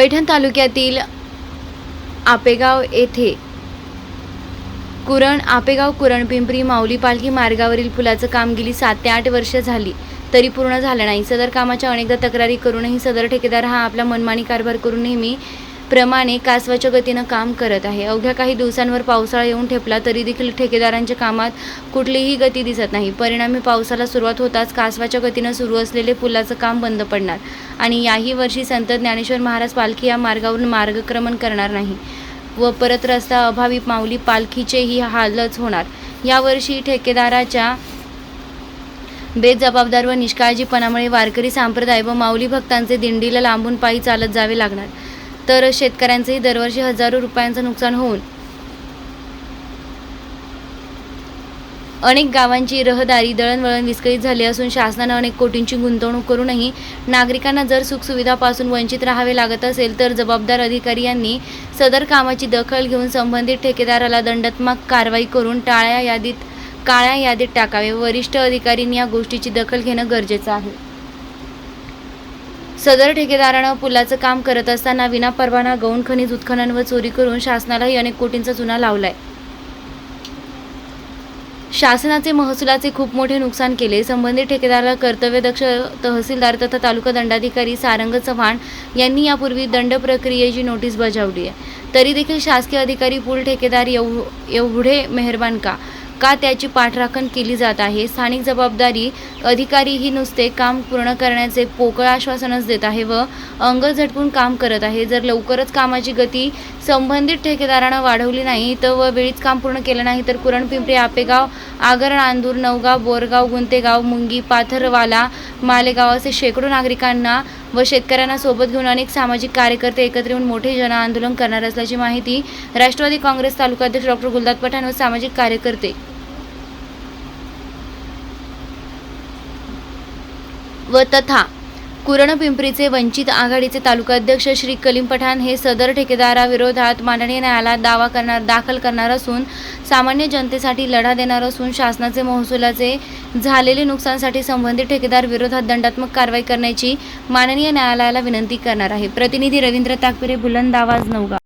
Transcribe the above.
पैठण तालुक्यातील आपेगाव येथे कुरण आपेगाव कुरण पिंपरी माऊली पालखी मार्गावरील पुलाचं काम गेली सात ते आठ वर्ष झाली. तरी पूर्ण झालं नाही. सदर कामाच्या अनेकदा तक्रारी करूनही सदर ठेकेदार हा आपला मनमानी कारभार करून नेहमी प्रमाणे कासवाच्या गतीनं काम करत आहे. अवघ्या काही दिवसांवर पावसाळा येऊन ठेपला तरी देखील ठेकेदारांच्या कामात कुठलीही गती दिसत नाही. परिणामी पावसाला सुरुवात होताच कासवाच्या गतीनं सुरू असलेले पुलाचं काम बंद पडणार आणि याही वर्षी संत ज्ञानेश्वर महाराज पालखी या मार्गावरून मार्गक्रमण करणार नाही व परत रस्ता अभावी माऊली पालखीचेही हालच होणार. यावर्षी ठेकेदाराच्या बेजबाबदार व निष्काळजीपणामुळे वारकरी संप्रदाय व माऊली भक्तांचे दिंडीला लांबून पायी चालत जावे लागणार. तर शेतकऱ्यांचंही दरवर्षी हजारो रुपयांचं नुकसान होऊन अनेक गावांची रहदारी दळणवळण विस्कळीत झाली असून शासनानं अनेक कोटींची गुंतवणूक करूनही नागरिकांना जर सुखसुविधापासून वंचित राहावे लागत असेल तर जबाबदार अधिकारी यांनी सदर कामाची दखल घेऊन संबंधित ठेकेदाराला दंडात्मक कारवाई करून टाळ्या यादीत काळ्या यादीत टाकावे. वरिष्ठ अधिकारींनी या गोष्टीची दखल घेणं गरजेचं आहे. सदर ठेकेदारानं पुलाचं काम करत असताना विनापरवाना गौण खनिज उत्खनन व चोरी करून शासनालाही अनेक कोटींचा चुना लावलाय. शासनाचे महसुलाचे खूप मोठे नुकसान केले. संबंधित ठेकेदाराला कर्तव्यदक्ष तहसीलदार तथा तालुका दंडाधिकारी सारंग चव्हाण यांनी यापूर्वी दंड प्रक्रियेची नोटीस बजावली आहे. तरी देखील शासकीय अधिकारी पूल ठेकेदार एव एवढे मेहरबान का? का त्याची पाठराखण केली जात आहे. स्थानिक जबाबदारी अधिकारीही नुसते काम पूर्ण करण्याचे पोकळ आश्वासनच देत आहे व अंग झटकून काम करत आहे. जर लवकरच कामाची गती संबंधित ठेकेदारानं वाढवली नाही तर व वेळीच काम पूर्ण केलं नाही तर कुरण पिंपरी आपेगाव आगर नांदूर नवगाव बोरगाव गुंतेगाव मुंगी पाथरवाला मालेगाव असे शेकडो नागरिकांना व शेतकऱ्यांना सोबत घेऊन अनेक सामाजिक कार्यकर्ते एकत्र येऊन मोठे जन आंदोलन करणार असल्याची माहिती राष्ट्रवादी काँग्रेस तालुकाध्यक्ष डॉक्टर गुलदाद पठाण व सामाजिक कार्यकर्ते व तथा कुरण पिंपरीचे वंचित आघाडीचे तालुकाध्यक्ष श्री कलीम पठाण हे सदर ठेकेदाराविरोधात माननीय न्यायालयात दावा करणार दाखल करणार असून सामान्य जनतेसाठी लढा देणार असून शासनाचे महसुलाचे झालेले नुकसानसाठी संबंधित ठेकेदार विरोधात दंडात्मक कारवाई करण्याची माननीय न्यायालयाला विनंती करणार आहे. प्रतिनिधी रवींद्र ताकपिरे बुलंद आवाज नवगा